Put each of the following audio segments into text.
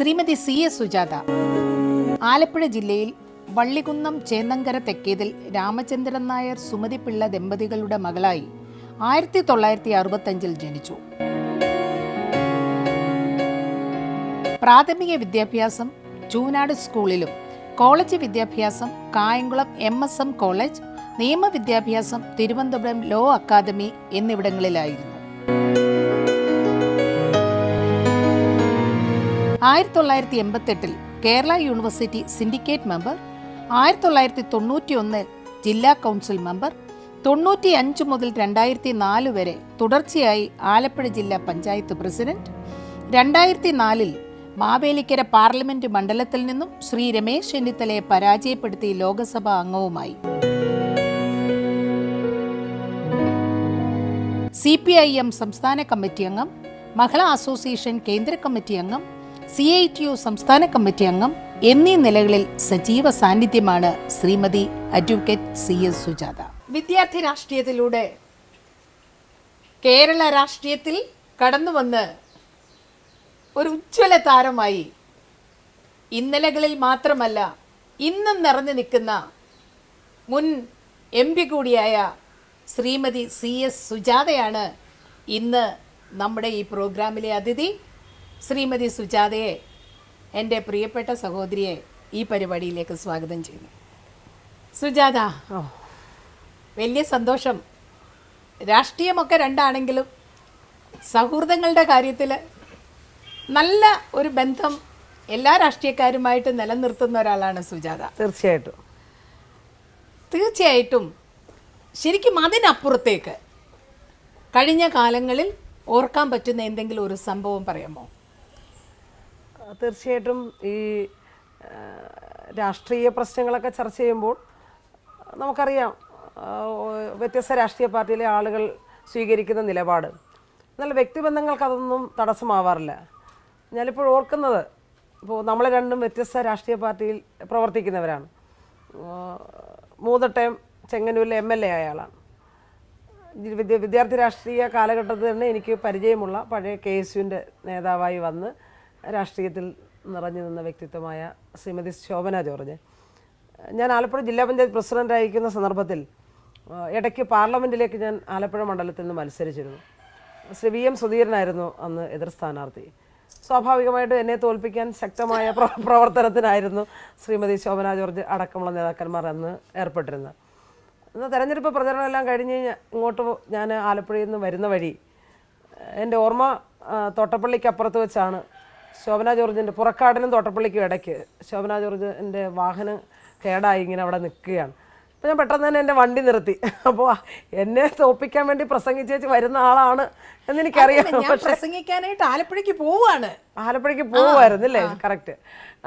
Shrimati C S Sujatha. Alappuzha ജില്ലയിൽ വള്ളികുന്നം ചേന്നങ്കര തെക്കേതിൽ രാമചന്ദ്രൻ നായർ സുമതി പിള്ള ദമ്പതികളുടെ മകളായി ആയിരത്തി തൊള്ളായിരത്തി അറുപത്തഞ്ചിൽ ജനിച്ചു. പ്രാഥമിക വിദ്യാഭ്യാസം ചൂനാട് സ്കൂളിലും കോളേജ് വിദ്യാഭ്യാസം Kayamkulam M S M college നിയമവിദ്യാഭ്യാസം Thiruvananthapuram law academy എന്നിവിടങ്ങളിലായിരുന്നു. ആയിരത്തി തൊള്ളായിരത്തി എൺപത്തെട്ടിൽ കേരള യൂണിവേഴ്സിറ്റി സിൻഡിക്കേറ്റ് മെമ്പർ ആയിരത്തി തൊള്ളായിരത്തി തൊണ്ണൂറ്റി ഒന്ന് ജില്ലാ കൗൺസിൽ മെമ്പർ തൊണ്ണൂറ്റി അഞ്ച് മുതൽ രണ്ടായിരത്തി നാല് വരെ തുടർച്ചയായി ആലപ്പുഴ ജില്ലാ പഞ്ചായത്ത് പ്രസിഡന്റ് രണ്ടായിരത്തി നാലിൽ മാവേലിക്കര പാർലമെന്റ് മണ്ഡലത്തിൽ നിന്നും ശ്രീ രമേശ് ചെന്നിത്തലയെ പരാജയപ്പെടുത്തി ലോക്സഭാ അംഗവുമായി. സി പി ഐ എം സംസ്ഥാന കമ്മിറ്റി അംഗം മഹിളാ അസോസിയേഷൻ കേന്ദ്ര കമ്മിറ്റി അംഗം സി ഐ ടി യു സംസ്ഥാന കമ്മിറ്റി അംഗം എന്നീ നിലകളിൽ സജീവ സാന്നിധ്യമാണ് Shrimati advocate C S Sujatha. വിദ്യാർത്ഥി രാഷ്ട്രീയത്തിലൂടെ കേരള രാഷ്ട്രീയത്തിൽ കടന്നു വന്ന് ഒരു ഉജ്ജ്വല താരമായി ഇന്നലകളിൽ മാത്രമല്ല ഇന്നും നിറഞ്ഞു നിൽക്കുന്ന മുൻ എം പി കൂടിയായ ശ്രീമതി സി എസ് സുജാതയാണ് ഇന്ന് നമ്മുടെ ഈ പ്രോഗ്രാമിലെ അതിഥി. ശ്രീമതി സുജാതയെ എന്റെ പ്രിയപ്പെട്ട സഹോദരിയെ ഈ പരിപാടിയിലേക്ക് സ്വാഗതം ചെയ്യുന്നു. സുജാത വലിയ സന്തോഷം. രാഷ്ട്രീയമൊക്കെ രണ്ടാണെങ്കിലും സൗഹൃദങ്ങളുടെ കാര്യത്തിൽ നല്ല ഒരു ബന്ധം എല്ലാ രാഷ്ട്രീയക്കാരുമായിട്ട് നിലനിർത്തുന്ന ഒരാളാണ് സുജാത. തീർച്ചയായിട്ടും. തീർച്ചയായിട്ടും ശരിക്കും അതിനപ്പുറത്തേക്ക് കഴിഞ്ഞ കാലങ്ങളിൽ ഓർക്കാൻ പറ്റുന്ന എന്തെങ്കിലും ഒരു സംഭവം പറയാമോ? തീർച്ചയായിട്ടും ഈ രാഷ്ട്രീയ പ്രശ്നങ്ങളൊക്കെ ചർച്ച ചെയ്യുമ്പോൾ നമുക്കറിയാം വ്യത്യസ്ത രാഷ്ട്രീയ പാർട്ടിയിലെ ആളുകൾ സ്വീകരിക്കുന്ന നിലപാട്. എന്നാൽ വ്യക്തിബന്ധങ്ങൾക്ക് അതൊന്നും തടസ്സമാവാറില്ല. ഞാനിപ്പോൾ ഓർക്കുന്നത് ഇപ്പോൾ നമ്മൾ രണ്ടും വ്യത്യസ്ത രാഷ്ട്രീയ പാർട്ടിയിൽ പ്രവർത്തിക്കുന്നവരാണ്. മൂന്ന് ടൈം ചെങ്ങന്നൂരിലെ എം എൽ എ ആയ ആളാണ്. വിദ്യ വിദ്യാർത്ഥി രാഷ്ട്രീയ കാലഘട്ടത്തിൽ തന്നെ എനിക്ക് പരിചയമുള്ള പഴയ കെ എസ് യുവിന്റെ നേതാവായി വന്ന് രാഷ്ട്രീയത്തിൽ നിറഞ്ഞു നിന്ന വ്യക്തിത്വമായ ശ്രീമതി ശോഭന ജോർജ്. ഞാൻ ആലപ്പുഴ ജില്ലാ പഞ്ചായത്ത് പ്രസിഡന്റ് ആയിരിക്കുന്ന സന്ദർഭത്തിൽ ഇടയ്ക്ക് പാർലമെന്റിലേക്ക് ഞാൻ ആലപ്പുഴ മണ്ഡലത്തിൽ നിന്ന് മത്സരിച്ചിരുന്നു. ശ്രീ വി എം സുധീരനായിരുന്നു അന്ന് എതിർ സ്ഥാനാർത്ഥി. സ്വാഭാവികമായിട്ടും എന്നെ തോൽപ്പിക്കാൻ ശക്തമായ പ്ര- പ്രവർത്തനത്തിനായിരുന്നു ശ്രീമതി ശോഭന ജോർജ് അടക്കമുള്ള നേതാക്കന്മാർ അന്ന് ഏർപ്പെട്ടിരുന്നത്. അന്ന് തെരഞ്ഞെടുപ്പ് പ്രചരണമെല്ലാം കഴിഞ്ഞ് ഇങ്ങോട്ട് ഞാൻ ആലപ്പുഴയിൽ നിന്ന് വരുന്ന വഴി എന്റെ ഓർമ്മ തോട്ടപ്പള്ളിക്കപ്പുറത്ത് വെച്ചാണ് ശോഭന ജോർജിന്റെ പുറക്കാടിനും തോട്ടപ്പള്ളിക്കും ഇടയ്ക്ക് ശോഭന ജോർജിന്റെ വാഹനം കേടായി ഇങ്ങനെ അവിടെ നിൽക്കുകയാണ്. അപ്പോൾ ഞാൻ പെട്ടെന്ന് തന്നെ എന്റെ വണ്ടി നിർത്തി. അപ്പോൾ എന്നെ തോപ്പിക്കാൻ വേണ്ടി പ്രസംഗിച്ചേച്ച് വരുന്ന ആളാണ് എന്നെനിക്കറിയാം. പ്രസംഗിക്കാനായിട്ട് ആലപ്പുഴയ്ക്ക് പോവുകയാണ്. ആലപ്പുഴയ്ക്ക് പോവുമായിരുന്നു അല്ലേ? കറക്റ്റ്.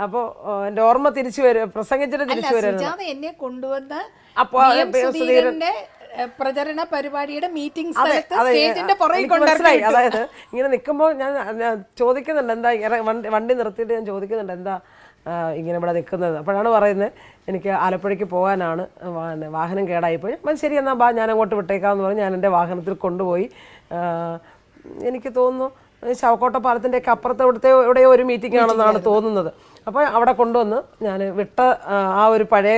അപ്പോൾ എന്റെ ഓർമ്മ തിരിച്ചു വരും പ്രസംഗിച്ചിട്ട് തിരിച്ചു വരുന്നത് എന്നെ കൊണ്ടുവന്ന് അപ്പോ പ്രചരണ പരിപാടിയുടെ മീറ്റിംഗ് സ്ഥലത്ത് സ്റ്റേജിന്റെ പുറകിൽ അതായത് ഇങ്ങനെ നിൽക്കുമ്പോൾ ഞാൻ ചോദിക്കുന്നുണ്ട് എന്താ ഇങ്ങനെ വണ്ടി വണ്ടി നിർത്തിയിട്ട് ഞാൻ ചോദിക്കുന്നുണ്ട് എന്താ ഇങ്ങനെ ഇവിടെ നിൽക്കുന്നത് അപ്പോഴാണ് പറയുന്നത് എനിക്ക് ആലപ്പുഴയ്ക്ക് പോകാനാണ് വാഹനം കേടായിപ്പോയി. അപ്പം ശരി എന്നാൽ ബാ ഞാൻ അങ്ങോട്ട് വിട്ടേക്കാമെന്ന് പറഞ്ഞ് ഞാൻ എന്റെ വാഹനത്തിൽ കൊണ്ടുപോയി. എനിക്ക് തോന്നുന്നു ശവക്കോട്ട പാലത്തിന്റെ ഒക്കെ അപ്പുറത്തെ ഇവിടുത്തെ എവിടെയോ ഒരു മീറ്റിംഗ് ആണെന്നാണ് തോന്നുന്നത്. അപ്പോൾ അവിടെ കൊണ്ടുവന്ന് ഞാൻ വിട്ട ആ, ഒരു പഴയ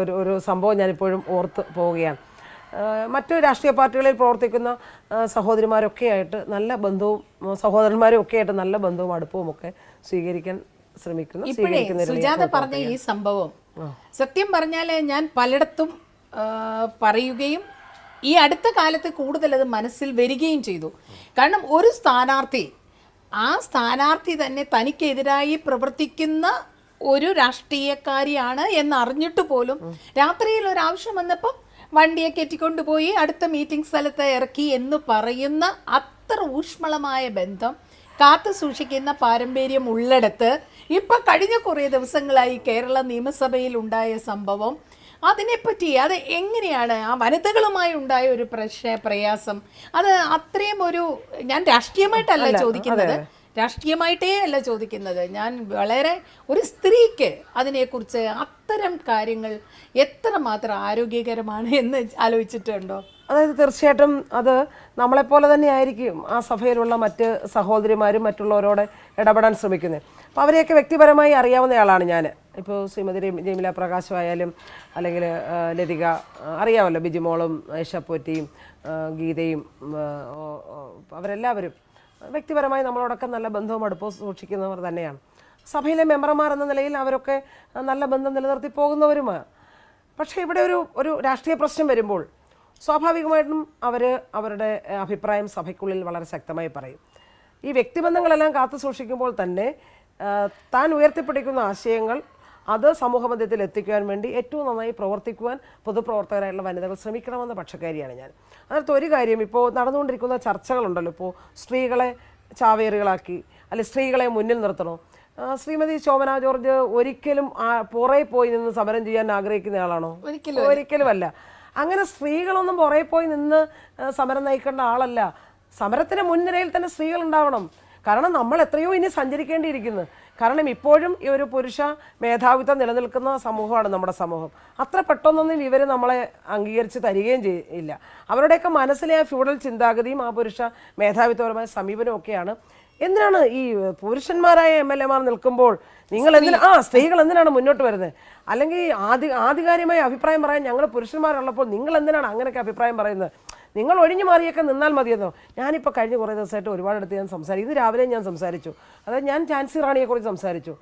ഒരു ഒരു സംഭവം ഞാനിപ്പോഴും ഓർത്ത് പോവുകയാണ്. മറ്റു രാഷ്ട്രീയ പാർട്ടികളിൽ പ്രവർത്തിക്കുന്ന സഹോദരിമാരൊക്കെ ആയിട്ട് നല്ല ബന്ധവും സഹോദരന്മാരും ഒക്കെ ആയിട്ട് നല്ല ബന്ധവും അടുപ്പവും ഒക്കെ സ്വീകരിക്കാൻ ശ്രമിക്കുന്ന സുജാത പറഞ്ഞ ഈ സംഭവം സത്യം പറഞ്ഞാൽ ഞാൻ പലയിടത്തും പറയുകയും ഈ അടുത്ത കാലത്ത് കൂടുതൽ അത് മനസ്സിൽ വരികയും ചെയ്തു. കാരണം ഒരു സ്ഥാനാർത്ഥി ആ സ്ഥാനാർത്ഥി തന്നെ തനിക്കെതിരായി പ്രവർത്തിക്കുന്ന ഒരു രാഷ്ട്രീയക്കാരിയാണ് എന്നറിഞ്ഞിട്ട് പോലും രാത്രിയിൽ ഒരു ആവശ്യം വന്നപ്പം വണ്ടിയെ കെറ്റിക്കൊണ്ടുപോയി അടുത്ത മീറ്റിംഗ് സ്ഥലത്ത് ഇറക്കി എന്ന് പറയുന്ന അത്ര ഊഷ്മളമായ ബന്ധം കാത്തു സൂക്ഷിക്കുന്ന പാരമ്പര്യം ഉള്ളിടത്ത് ഇപ്പം കഴിഞ്ഞ കുറേ ദിവസങ്ങളായി കേരള നിയമസഭയിൽ ഉണ്ടായ സംഭവം. അതിനെപ്പറ്റി അത് എങ്ങനെയാണ്? ആ വനിതകളുമായി ഉണ്ടായ ഒരു പ്രശ്ന പ്രയാസം. അത് അത്രയും ഒരു ഞാൻ രാഷ്ട്രീയമായിട്ടല്ല ചോദിക്കുന്നത്. രാഷ്ട്രീയമായിട്ടേ അല്ല ചോദിക്കുന്നത്. ഞാൻ വളരെ ഒരു സ്ത്രീക്ക് അതിനെക്കുറിച്ച് അത്തരം കാര്യങ്ങൾ എത്രമാത്രം ആരോഗ്യകരമാണ് എന്ന് ആലോചിച്ചിട്ടുണ്ടോ? അതായത് തീർച്ചയായിട്ടും അത് നമ്മളെപ്പോലെ തന്നെ ആയിരിക്കും ആ സഭയിലുള്ള മറ്റ് സഹോദരിമാരും മറ്റുള്ളവരോട് ഇടപെടാൻ ശ്രമിക്കുന്നത്. അപ്പോൾ അവരെയൊക്കെ വ്യക്തിപരമായി അറിയാവുന്നയാളാണ് ഞാൻ ഇപ്പോൾ ശ്രീമതി രമ- ജമീല പ്രകാശമായാലും അല്ലെങ്കിൽ ലതിക അറിയാമല്ലോ ബിജിമോളും ഷപ്പോറ്റിയും ഗീതയും അവരെല്ലാവരും. വ്യക്തിപരമായി നമ്മളോടൊക്കെ നല്ല ബന്ധവും അടുപ്പവും സൂക്ഷിക്കുന്നവർ തന്നെയാണ്. സഭയിലെ മെമ്പർമാർ എന്ന നിലയിൽ അവരൊക്കെ നല്ല ബന്ധം നിലനിർത്തി പോകുന്നവരുമാണ്. പക്ഷേ ഇവിടെ ഒരു ഒരു രാഷ്ട്രീയ പ്രശ്നം വരുമ്പോൾ സ്വാഭാവികമായിട്ടും അവർ അവരുടെ അഭിപ്രായം സഭയ്ക്കുള്ളിൽ വളരെ ശക്തമായി പറയും. ഈ വ്യക്തിബന്ധങ്ങളെല്ലാം കാത്തു സൂക്ഷിക്കുമ്പോൾ തന്നെ താൻ ഉയർത്തിപ്പിടിക്കുന്ന ആശയങ്ങൾ അത് സമൂഹമധ്യത്തിൽ എത്തിക്കുവാൻ വേണ്ടി ഏറ്റവും നന്നായി പ്രവർത്തിക്കുവാൻ പൊതുപ്രവർത്തകരായിട്ടുള്ള വനിതകൾ ശ്രമിക്കണമെന്ന പക്ഷക്കാരിയാണ് ഞാൻ. അതിനകത്ത് ഒരു കാര്യം ഇപ്പോൾ നടന്നുകൊണ്ടിരിക്കുന്ന ചർച്ചകളുണ്ടല്ലോ. ഇപ്പോൾ സ്ത്രീകളെ ചാവേറുകളാക്കി അല്ലെങ്കിൽ സ്ത്രീകളെ മുന്നിൽ നിർത്തണോ? ശ്രീമതി ശോഭന ജോർജ് ഒരിക്കലും പുറേ പോയി നിന്ന് സമരം ചെയ്യാൻ ആഗ്രഹിക്കുന്ന ആളാണോ? ഒരിക്കലും ഒരിക്കലുമല്ല അങ്ങനെ സ്ത്രീകളൊന്നും പുറേ പോയി നിന്ന് സമരം നയിക്കേണ്ട ആളല്ല. സമരത്തിന് മുൻനിരയിൽ തന്നെ സ്ത്രീകൾ ഉണ്ടാവണം. കാരണം നമ്മൾ എത്രയോ ഇനി സഞ്ചരിക്കേണ്ടിയിരിക്കുന്നു. കാരണം ഇപ്പോഴും ഈ ഒരു പുരുഷ മേധാവിത്വം നിലനിൽക്കുന്ന സമൂഹമാണ് നമ്മുടെ സമൂഹം. അത്ര പെട്ടെന്നൊന്നും ഇവർ നമ്മളെ അംഗീകരിച്ച് തരികയും ചെയ്യില്ല അവരുടെയൊക്കെ മനസ്സിലെ ആ ഫ്യൂഡൽ ചിന്താഗതിയും ആ പുരുഷ മേധാവിത്വപരമായ സമീപനവും ഒക്കെയാണ്. എന്തിനാണ് ഈ പുരുഷന്മാരായ എം എൽ എമാർ നിൽക്കുമ്പോൾ നിങ്ങൾ എന്തിനാ ആ സ്ത്രീകൾ എന്തിനാണ് മുന്നോട്ട് വരുന്നത്? അല്ലെങ്കിൽ ആദ്യ ആധികാരികമായ അഭിപ്രായം പറയാൻ ഞങ്ങൾ പുരുഷന്മാരുള്ളപ്പോൾ നിങ്ങൾ എന്തിനാണ് അങ്ങനെയൊക്കെ അഭിപ്രായം പറയുന്നത്? നിങ്ങൾ ഒഴിഞ്ഞു മാറിയൊക്കെ നിന്നാൽ മതിയെന്നോ ഞാനിപ്പോൾ കഴിഞ്ഞ കുറേ ദിവസമായിട്ട് ഒരുപാടടുത്ത് ഞാൻ സംസാരിച്ചു ഇന്ന് രാവിലെ ഞാൻ സംസാരിച്ചു. അതായത് ഞാൻ ഝാൻസി റാണിയെക്കുറിച്ച് സംസാരിച്ചു.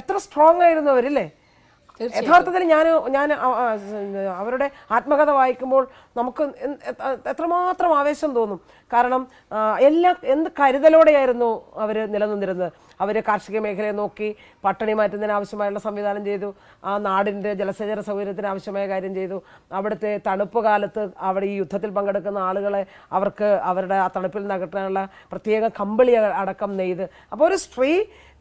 എത്ര സ്ട്രോങ് ആയിരുന്നു അവരില്ലേ? യഥാർത്ഥത്തിൽ ഞാൻ ഞാൻ അവരുടെ ആത്മകഥ വായിക്കുമ്പോൾ നമുക്ക് എത്രമാത്രം ആവേശം തോന്നും. കാരണം എല്ലാ എന്ത് കരുതലോടെയായിരുന്നു അവർ നിലനിന്നിരുന്നത്? അവർ കാർഷിക മേഖലയെ നോക്കി പട്ടണി മാറ്റുന്നതിന് ആവശ്യമായുള്ള സംവിധാനം ചെയ്തു. ആ നാടിന്റെ ജലസേചന സൗകര്യത്തിന് ആവശ്യമായ കാര്യം ചെയ്തു. അവിടുത്തെ തണുപ്പ് കാലത്ത് അവിടെ ഈ യുദ്ധത്തിൽ പങ്കെടുക്കുന്ന ആളുകളെ അവർക്ക് അവരുടെ ആ തണുപ്പിൽ നിന്ന് അകറ്റാനുള്ള പ്രത്യേക കമ്പിളി അടക്കം നെയ്ത്. അപ്പോൾ ഒരു സ്ത്രീ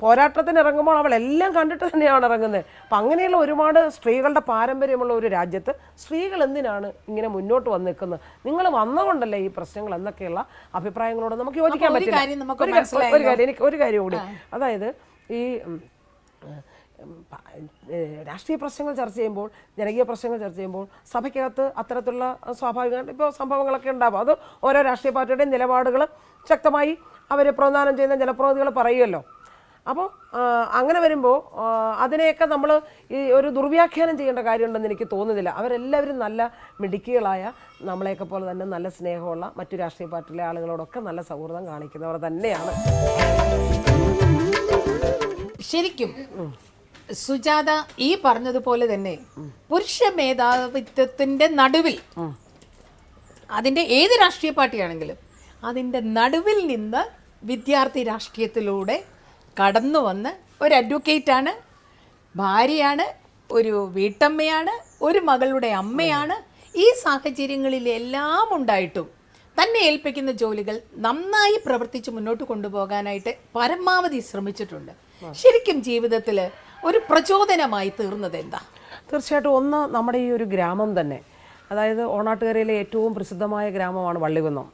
പോരാട്ടത്തിന് ഇറങ്ങുമ്പോൾ അവൾ എല്ലാം കണ്ടിട്ട് തന്നെയാണ് ഇറങ്ങുന്നത്. അപ്പം അങ്ങനെയുള്ള ഒരുപാട് സ്ത്രീകളുടെ പാരമ്പര്യമുള്ള ഒരു രാജ്യത്ത് സ്ത്രീകൾ എന്തിനാണ് ഇങ്ങനെ മുന്നോട്ട് വന്ന് നിൽക്കുന്നത്? നിങ്ങൾ വന്നതുകൊണ്ടല്ലേ ഈ പ്രശ്നങ്ങൾ എന്നൊക്കെയുള്ള അഭിപ്രായങ്ങളോട് നമുക്ക് യോജിക്കാൻ പറ്റില്ല. ഒരു കാര്യം എനിക്ക് ഒരു കാര്യം കൂടി. അതായത് ഈ രാഷ്ട്രീയ പ്രശ്നങ്ങൾ ചർച്ച ചെയ്യുമ്പോൾ ജനകീയ പ്രശ്നങ്ങൾ ചർച്ച ചെയ്യുമ്പോൾ സഭയ്ക്കകത്ത് അത്തരത്തിലുള്ള സ്വാഭാവിക ഇപ്പോൾ സംഭവങ്ങളൊക്കെ ഉണ്ടാവും. അത് ഓരോ രാഷ്ട്രീയ പാർട്ടിയുടെയും നിലപാടുകൾ ശക്തമായി അവർ പ്രദാനം ചെയ്യുന്ന ജനപ്രതിനിധികൾ പറയുമല്ലോ. അപ്പോൾ അങ്ങനെ വരുമ്പോൾ അതിനെയൊക്കെ നമ്മൾ ഈ ഒരു ദുർവ്യാഖ്യാനം ചെയ്യേണ്ട കാര്യമുണ്ടെന്ന് എനിക്ക് തോന്നുന്നില്ല. അവരെല്ലാവരും നല്ല മിടുക്കികളായ നമ്മളെയൊക്കെ പോലെ തന്നെ നല്ല സ്നേഹമുള്ള മറ്റു രാഷ്ട്രീയ പാർട്ടിയിലെ ആളുകളോടൊക്കെ നല്ല സൗഹൃദം കാണിക്കുന്നവർ തന്നെയാണ്. ശരിക്കും സുജാത ഈ പറഞ്ഞതുപോലെ തന്നെ പുരുഷ മേധാവിത്വത്തിന്റെ നടുവിൽ അതിന്റെ ഏത് രാഷ്ട്രീയ പാർട്ടിയാണെങ്കിലും അതിന്റെ നടുവിൽ നിന്ന് വിദ്യാർത്ഥി രാഷ്ട്രീയത്തിലൂടെ കടന്നു വന്ന് ഒരു അഡ്വക്കേറ്റാണ് ഭാര്യയാണ് ഒരു വീട്ടമ്മയാണ് ഒരു മകളുടെ അമ്മയാണ്. ഈ സാഹചര്യങ്ങളിലെല്ലാം ഉണ്ടായിട്ടും തന്നെ ഏൽപ്പിക്കുന്ന ജോലികൾ നന്നായി പ്രവർത്തിച്ച് മുന്നോട്ട് കൊണ്ടുപോകാനായിട്ട് പരമാവധി ശ്രമിച്ചിട്ടുണ്ട്. ശരിക്കും ജീവിതത്തിൽ ഒരു പ്രചോദനമായി തീർന്നത് എന്താ? തീർച്ചയായിട്ടും ഒന്ന് നമ്മുടെ ഈ ഒരു ഗ്രാമം തന്നെ അതായത് ഓണാട്ടുകരയിലെ ഏറ്റവും പ്രസിദ്ധമായ ഗ്രാമമാണ് വള്ളികുന്നം.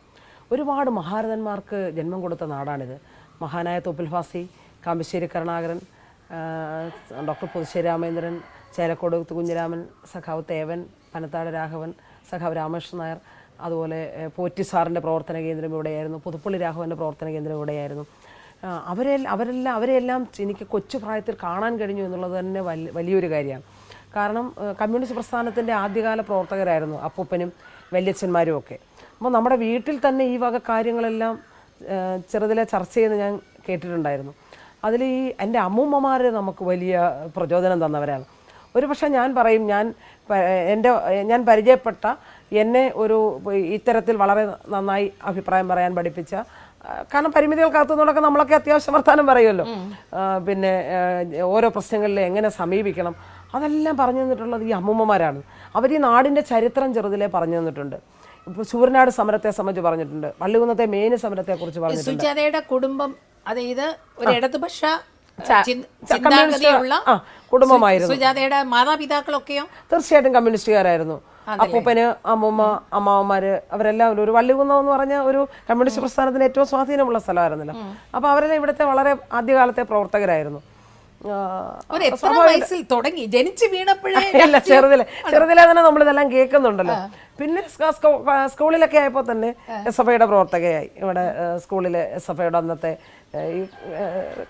ഒരുപാട് മഹാരഥന്മാർക്ക് ജന്മം കൊടുത്ത നാടാണിത്. മഹാനായ തൊപ്പിൽ ഫാസി കാമ്പശ്ശേരി കരുണാകരൻ ഡോക്ടർ പുതുശ്ശേരി രാമേന്ദ്രൻ ചേലക്കോട് കുഞ്ഞിരാമൻ സഖാവ് തേവൻ പനത്താട് രാഘവൻ സഖാവ് രാമകൃഷ്ണൻ നായർ അതുപോലെ പോറ്റി സാറിന്റെ പ്രവർത്തന കേന്ദ്രം ഇവിടെയായിരുന്നു പുതുപ്പള്ളി രാഘവന്റെ പ്രവർത്തന കേന്ദ്രം ഇവിടെയായിരുന്നു. അവരെ അവരെല്ലാം അവരെല്ലാം എനിക്ക് കൊച്ചു പ്രായത്തിൽ കാണാൻ കഴിഞ്ഞു എന്നുള്ളത് തന്നെ വലിയൊരു കാര്യമാണ്. കാരണം കമ്മ്യൂണിസ്റ്റ് പ്രസ്ഥാനത്തിന്റെ ആദ്യകാല പ്രവർത്തകരായിരുന്നു അപ്പൂപ്പനും വല്യച്ഛന്മാരും ഒക്കെ. അപ്പോൾ നമ്മുടെ വീട്ടിൽ തന്നെ ഈ വക കാര്യങ്ങളെല്ലാം ചെറുതിലെ ചർച്ച ചെയ്യുന്ന ഞാൻ കേട്ടിട്ടുണ്ടായിരുന്നു. അതിൽ ഈ എന്റെ അമ്മൂമ്മമാർ നമുക്ക് വലിയ പ്രചോദനം തന്നവരാണ്. ഒരു പക്ഷേ ഞാൻ പറയും ഞാൻ എന്റെ ഞാൻ പരിചയപ്പെട്ട എന്നെ ഒരു ഇത്തരത്തിൽ വളരെ നന്നായി അഭിപ്രായം പറയാൻ പഠിപ്പിച്ച കാരണം പരിമിതികൾക്കകത്തു നിന്നൊക്കെ നമ്മളൊക്കെ അത്യാവശ്യം വർത്താനം പറയുമല്ലോ. പിന്നെ ഓരോ പ്രശ്നങ്ങളിൽ എങ്ങനെ സമീപിക്കണം. അതെല്ലാം പറഞ്ഞു തന്നിട്ടുള്ളത് ഈ അമ്മൂമ്മമാരാണ്. അവർ ഈ നാടിന്റെ ചരിത്രം ചെറുതിലെ പറഞ്ഞു തന്നിട്ടുണ്ട്. ഇപ്പോൾ ചൂരനാട് സമരത്തെ സംബന്ധിച്ച് പറഞ്ഞിട്ടുണ്ട്. പള്ളികുന്നത്തെ മേന് സമരത്തെക്കുറിച്ച് പറഞ്ഞിട്ടുണ്ട്. സുജാതയുടെ കുടുംബം അതായത് ഒരു ഇടതുപക്ഷ ചിന്ത- ചിന്താഗതിയുള്ള കുടുംബമായിരുന്നു. സുജാതയുടെ മാതാപിതാക്കളൊക്കെയോ? തീർച്ചയായിട്ടും കമ്മ്യൂണിസ്റ്റുകാരായിരുന്നു. അപ്പൂപ്പന് അമ്മൂമ്മ അമ്മാവന്മാര് അവരെല്ലാം ഒരു വള്ളികുന്നം എന്ന് പറഞ്ഞ ഒരു കമ്മ്യൂണിസ്റ്റ് പ്രസ്ഥാനത്തിന് ഏറ്റവും സ്വാധീനമുള്ള സ്ഥലമായിരുന്നല്ലോ. അപ്പൊ അവരെല്ലാം ഇവിടുത്തെ വളരെ ആദ്യകാലത്തെ പ്രവർത്തകരായിരുന്നു. തുടങ്ങി? ജനിച്ചു വീണപ്പോഴേ ചെറുതിലെ ചെറുതിലെ തന്നെ നമ്മൾ ഇതെല്ലാം കേൾക്കുന്നുണ്ടല്ലോ പിന്നെ സ്കൂളിലൊക്കെ ആയപ്പോൾ തന്നെ എസ് എഫ് ഐയുടെ പ്രവർത്തകയായി. ഇവിടെ സ്കൂളിലെ എസ് എഫ് ഐയുടെ അന്നത്തെ ഈ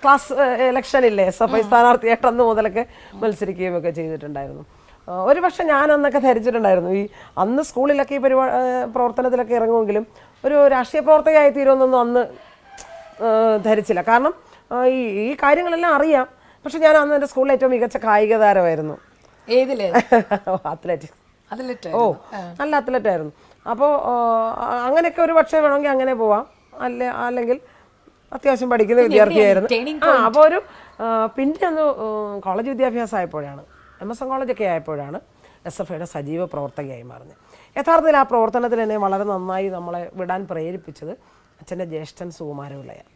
ക്ലാസ് ഇലക്ഷൻ ഇല്ലേ എസ് എഫ് ഐ സ്ഥാനാർത്ഥിയായിട്ട് അന്ന് മുതലൊക്കെ മത്സരിക്കുകയും ഒക്കെ ചെയ്തിട്ടുണ്ടായിരുന്നു. ഒരു പക്ഷെ ഞാനന്നൊക്കെ ധരിച്ചിട്ടുണ്ടായിരുന്നു. ഈ അന്ന് സ്കൂളിലൊക്കെ ഈ പരിപാടി പ്രവർത്തനത്തിലൊക്കെ ഇറങ്ങുമെങ്കിലും ഒരു രാഷ്ട്രീയ പ്രവർത്തകയായി തീരുമെന്നൊന്നും അന്ന് ധരിച്ചില്ല. കാരണം ഈ ഈ കാര്യങ്ങളെല്ലാം അറിയാം. പക്ഷെ ഞാൻ അന്ന് എന്റെ സ്കൂളിൽ ഏറ്റവും മികച്ച കായിക താരമായിരുന്നു. ഏതിൽ? അത്ലറ്റിക്സ് അത്ലറ്റ് ഓ നല്ല അത്ലറ്റ് ആയിരുന്നു. അപ്പോൾ അങ്ങനെയൊക്കെ ഒരു പക്ഷേ വേണമെങ്കിൽ അങ്ങനെ പോവാം. അല്ലെ അല്ലെങ്കിൽ അത്യാവശ്യം പഠിക്കുന്ന വിദ്യാർത്ഥിയായിരുന്നു. ആ അപ്പോൾ ഒരു പിന്നെ ഒന്ന് കോളേജ് വിദ്യാഭ്യാസം ആയപ്പോഴാണ്. എം എസ് എൻ കോളേജൊക്കെ ആയപ്പോഴാണ് എസ് എഫ് ഐയുടെ സജീവ പ്രവർത്തകയായി മാറുന്നത്. യഥാർത്ഥത്തിൽ ആ പ്രവർത്തനത്തിൽ എന്നെ വളരെ നന്നായി നമ്മളെ വിടാൻ പ്രേരിപ്പിച്ചത് അച്ഛന്റെ ജ്യേഷ്ഠൻ സുകുമാരപിള്ളയാണ്.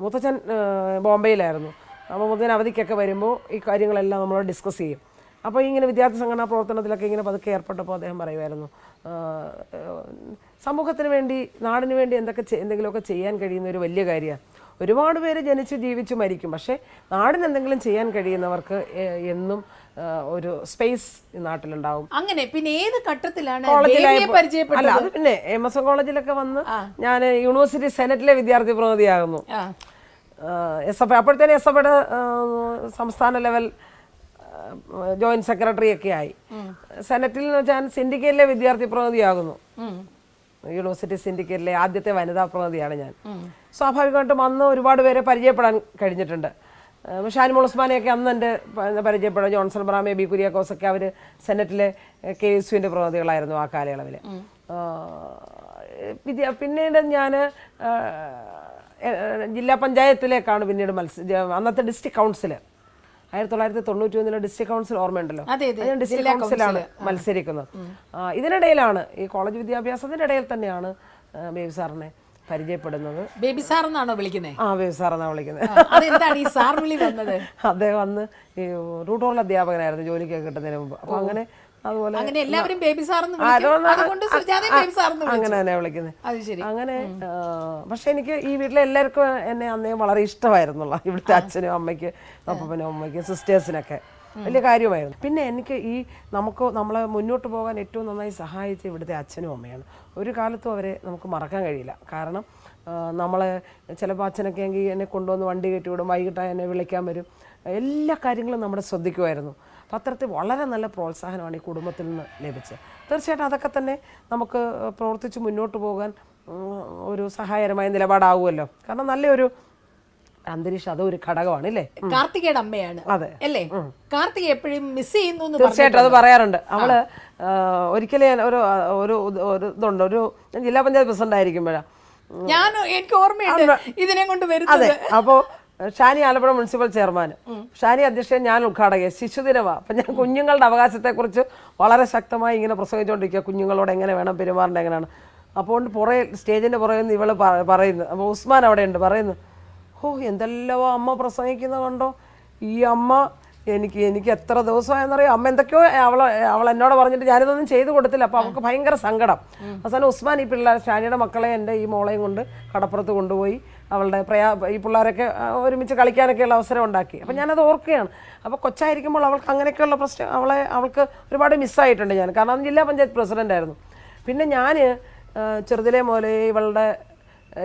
മുത്തച്ഛൻ ബോംബെയിലായിരുന്നു. അപ്പോൾ മുത്തച്ഛൻ അവധിക്കൊക്കെ വരുമ്പോൾ ഈ കാര്യങ്ങളെല്ലാം നമ്മൾ ഡിസ്കസ് ചെയ്യും. അപ്പോൾ ഇങ്ങനെ വിദ്യാർത്ഥി സംഘടനാ പ്രവർത്തനത്തിലൊക്കെ ഇങ്ങനെ പതുക്കെ ഏർപ്പെട്ടപ്പോൾ അദ്ദേഹം പറയുമായിരുന്നു സമൂഹത്തിന് വേണ്ടി നാടിന് വേണ്ടി എന്തൊക്കെ എന്തെങ്കിലുമൊക്കെ ചെയ്യാൻ കഴിയുന്ന ഒരു വലിയ കാര്യമാണ്. ഒരുപാട് പേര് ജനിച്ച് ജീവിച്ച് മരിക്കും. പക്ഷേ നാടിന് എന്തെങ്കിലും ചെയ്യാൻ കഴിയുന്നവർക്ക് എന്നും ഒരു സ്പേസ് ഈ നാട്ടിലുണ്ടാവും. അങ്ങനെ പിന്നെ ഏത് ഘട്ടത്തിലാണ് അല്ല അത് പിന്നെ എം എസ് എം കോളേജിലൊക്കെ വന്ന് ഞാൻ യൂണിവേഴ്സിറ്റി സെനറ്റിലെ വിദ്യാർത്ഥി പ്രതിനിധിയാകുന്നു. എസ് എഫ് അപ്പോഴത്തേനും എസ് എഫയുടെ സംസ്ഥാന ലെവൽ ജോയിന്റ് സെക്രട്ടറി ഒക്കെ ആയി. സെനറ്റിൽ നിന്ന് ഞാൻ സിൻഡിക്കേറ്റിലെ വിദ്യാർത്ഥി പ്രതിനിധിയാകുന്നു. യൂണിവേഴ്സിറ്റി സിൻഡിക്കേറ്റിലെ ആദ്യത്തെ വനിതാ പ്രതിനിധിയാണ് ഞാൻ. സ്വാഭാവികമായിട്ടും അന്ന് ഒരുപാട് പേരെ പരിചയപ്പെടാൻ കഴിഞ്ഞിട്ടുണ്ട്. ഷാനിമോൾ ഉസ്മാനെയൊക്കെ അന്ന് എന്റെ പരിചയപ്പെടാം ജോൺസൺ ബ്രാമെ ബി കുര്യാക്കോസ് ഒക്കെ അവർ സെനറ്റിലെ കെ എസ് യുവിന്റെ പ്രതിനിധികളായിരുന്നു ആ കാലയളവിൽ പിന്നീട് ഞാൻ ജില്ലാ പഞ്ചായത്തിലേക്കാണ് പിന്നീട് മത്സ അന്നത്തെ ഡിസ്ട്രിക്ട് കൗൺസിൽ ആയിരത്തി തൊള്ളായിരത്തി തൊണ്ണൂറ്റി ഒന്നിലെ ഡിസ്ട്രിക്ട് കൗൺസിൽ ഓർമ്മയുണ്ടല്ലോ. ഞാൻ ഡിസ്ട്രിക്ട് കൗൺസിലാണ് മത്സരിക്കുന്നത്. ഇതിനിടയിലാണ് ഈ കോളേജ് വിദ്യാഭ്യാസത്തിന്റെ ഇടയിൽ തന്നെയാണ് ബേബി സാറിനെ പരിചയപ്പെടുന്നത്. ബേബി സാർ എന്നാണോ വിളിക്കുന്നത് ആ ബേബി സാറെന്നാണ് വിളിക്കുന്നത് അതെന്താണ് ഈ സാർ വിളി വന്നത്? അദ്ദേഹം അന്ന് ഈ റൂട്ടോൾ അധ്യാപകനായിരുന്നു ജോലിക്കൊക്കെ കിട്ടുന്നതിന് മുമ്പ്. അപ്പൊ അങ്ങനെ അതുപോലെ അങ്ങനെ എല്ലാവരും ബേബി സാർ സാർ അങ്ങനെ തന്നെ വിളിക്കുന്നത് അങ്ങനെ പക്ഷെ എനിക്ക് ഈ വീട്ടിലെ എല്ലാവർക്കും എന്നെ അന്നേ വളരെ ഇഷ്ടമായിരുന്നുള്ള. ഇവിടുത്തെ അച്ഛനും അമ്മയ്ക്ക് അപ്പനും അമ്മയ്ക്കും സിസ്റ്റേഴ്സിനൊക്കെ വലിയ കാര്യമായിരുന്നു. പിന്നെ എനിക്ക് ഈ നമുക്ക് നമ്മളെ മുന്നോട്ട് പോകാൻ ഏറ്റവും നന്നായി സഹായിച്ച ഇവിടുത്തെ അച്ഛനും അമ്മയാണ്. ഒരു കാലത്തും അവരെ നമുക്ക് മറക്കാൻ കഴിയില്ല. കാരണം നമ്മൾ ചിലപ്പോൾ അച്ഛനൊക്കെ എങ്കിൽ എന്നെ കൊണ്ടുവന്ന് വണ്ടി കയറ്റി വിടും എന്നെ വിളിക്കാൻ വരും. എല്ലാ കാര്യങ്ങളും നമ്മുടെ ശ്രദ്ധിക്കുമായിരുന്നു. പത്രത്തിൽ വളരെ നല്ല പ്രോത്സാഹനമാണ് ഈ കുടുംബത്തിൽ നിന്ന് ലഭിച്ചത്. തീർച്ചയായിട്ടും അതൊക്കെ തന്നെ നമുക്ക് പ്രവർത്തിച്ച് മുന്നോട്ട് പോകാൻ ഒരു സഹായകരമായ നിലപാടാവുമല്ലോ. കാരണം നല്ലൊരു അന്തരീക്ഷം അത് ഒരു ഘടകമാണ് അല്ലേ കാർത്തികയുടെ അമ്മയാണ്. അതെ. അല്ലേ? കാർത്തിക എപ്പോഴും മിസ് ചെയ്യുന്നു തീർച്ചയായിട്ടും അത് പറയാറുണ്ട്. അവൾ ഒരിക്കലും ഞാൻ ഒരു ഒരു ഒരു ഇതുണ്ട്. ഒരു ജില്ലാ പഞ്ചായത്ത് പ്രസിഡന്റ് ആയിരിക്കുമ്പോഴാണ് ഞാൻ എനിക്ക് ഓർമ്മയുണ്ട് ഇതിനെ കൊണ്ട് വരുന്നത്. അതെ. അപ്പോൾ ഷാനി ആലപ്പുഴ മുനിസിപ്പൽ ചെയർമാൻ ഷാനി അധ്യക്ഷൻ ഞാൻ ഉദ്ഘാടക ശിശുദിനമാണ് അപ്പം ഞാൻ കുഞ്ഞുങ്ങളുടെ അവകാശത്തെക്കുറിച്ച് വളരെ ശക്തമായി ഇങ്ങനെ പ്രസംഗിച്ചുകൊണ്ടിരിക്കുക കുഞ്ഞുങ്ങളോട് എങ്ങനെ വേണം പെരുമാറേണ്ടത് എങ്ങനെയാണ്. അപ്പോൾ പുറേ സ്റ്റേജിന്റെ പുറകിൽ നിന്ന് ഇവൾ പ- പറയുന്നു. അപ്പോൾ ഉസ്മാൻ അവിടെ ഉണ്ട് ഓ എന്തെല്ലോ അമ്മ പ്രസംഗിക്കുന്ന കണ്ടോ? ഈ അമ്മ എനിക്ക് എനിക്ക് എത്ര ദിവസമായെന്നറിയാം? അമ്മ എന്തൊക്കെയോ അവൾ അവൾ എന്നോട് പറഞ്ഞിട്ട് ഞാനിതൊന്നും ചെയ്തു കൊടുത്തില്ല. അപ്പോൾ അവൾക്ക് ഭയങ്കര സങ്കടം. അവസാനം ഉസ്മാൻ ഈ പിള്ളേർ ഷാനിയുടെ മക്കളെ എന്റെ ഈ മോളെയും കൊണ്ട് കടപ്പുറത്ത് കൊണ്ടുപോയി അവളുടെ പ്രയാ ഈ പിള്ളേരൊക്കെ ഒരുമിച്ച് കളിക്കാനൊക്കെയുള്ള അവസരം ഉണ്ടാക്കി. അപ്പം ഞാനത് ഓർക്കുകയാണ്. അപ്പോൾ കൊച്ചായിരിക്കുമ്പോൾ അവൾക്ക് അങ്ങനെയൊക്കെയുള്ള പ്രശ്നം അവളെ അവൾക്ക് ഒരുപാട് മിസ്സായിട്ടുണ്ട് ഞാൻ. കാരണം അന്ന് ജില്ലാ പഞ്ചായത്ത് പ്രസിഡന്റ് ആയിരുന്നു. പിന്നെ ഞാൻ ചെറുതിലെ മോലെ ഇവളുടെ